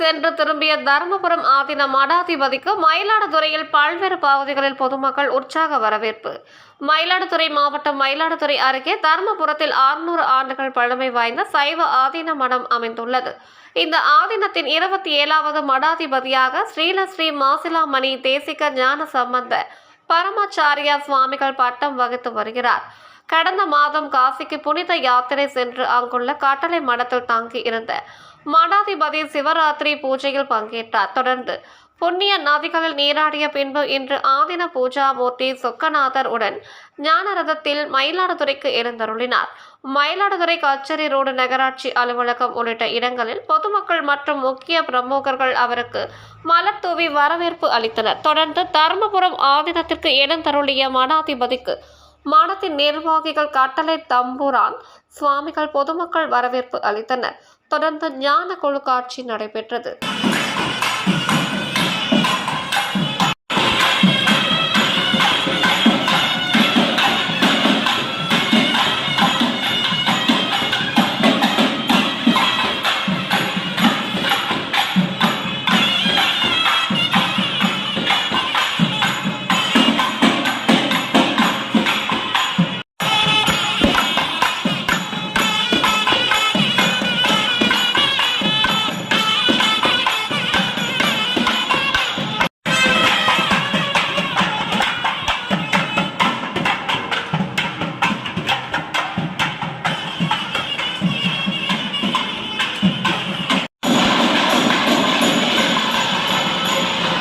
சென்று திரும்பிய தருமபுரம் ஆதீன மடாதிபதிக்கு மயிலாடுதுறையில் பல்வேறு பகுதிகளில் பொதுமக்கள் உற்சாக வரவேற்பு. மயிலாடுதுறை மாவட்டம் மயிலாடுதுறை அருகே தருமபுரத்தில் 600 ஆண்டுகள் பழமை வாய்ந்த சைவ ஆதீன மடம் அமைந்துள்ளது. இந்த ஆதீனத்தின் இருபத்தி ஏழாவது மடாதிபதியாக ஸ்ரீலஸ்ரீ மாசிலாமணி தேசிக ஞான சம்பந்த பரமாச்சாரியா சுவாமிகள் பட்டம் வகித்து வருகிறார். கடந்த மாதம் காசிக்கு புனித யாத்திரை சென்று அங்குள்ள கட்டளை மடத்தில் தங்கி இருந்த மடாதிபதி சிவராத்திரி பூஜையில் பங்கேற்றார். தொடர்ந்து புண்ணிய நதிகளில் நீராடிய பின்பு இன்று ஆதின பூஜாமூர்த்தி சொக்கநாதர் உடன் ஞான ரதத்தில் மயிலாடுதுறைக்கு எழுந்தருளினார். மயிலாடுதுறை கச்சேரி ரோடு நகராட்சி அலுவலகம் உள்ளிட்ட இடங்களில் பொதுமக்கள் மற்றும் முக்கிய பிரமுகர்கள் அவருக்கு மலர் தூவி வரவேற்பு அளித்தனர். தொடர்ந்து தருமபுரம் ஆதினத்திற்கு எழுந்தருளிய மடாதிபதிக்கு மாடத்தின் நிர்வாகிகள் கட்டளை தம்புரான் சுவாமிகள் பொதுமக்கள் வரவேற்பு அளித்தனர். தொடர்ந்து ஞான குழு காட்சி நடைபெற்றது.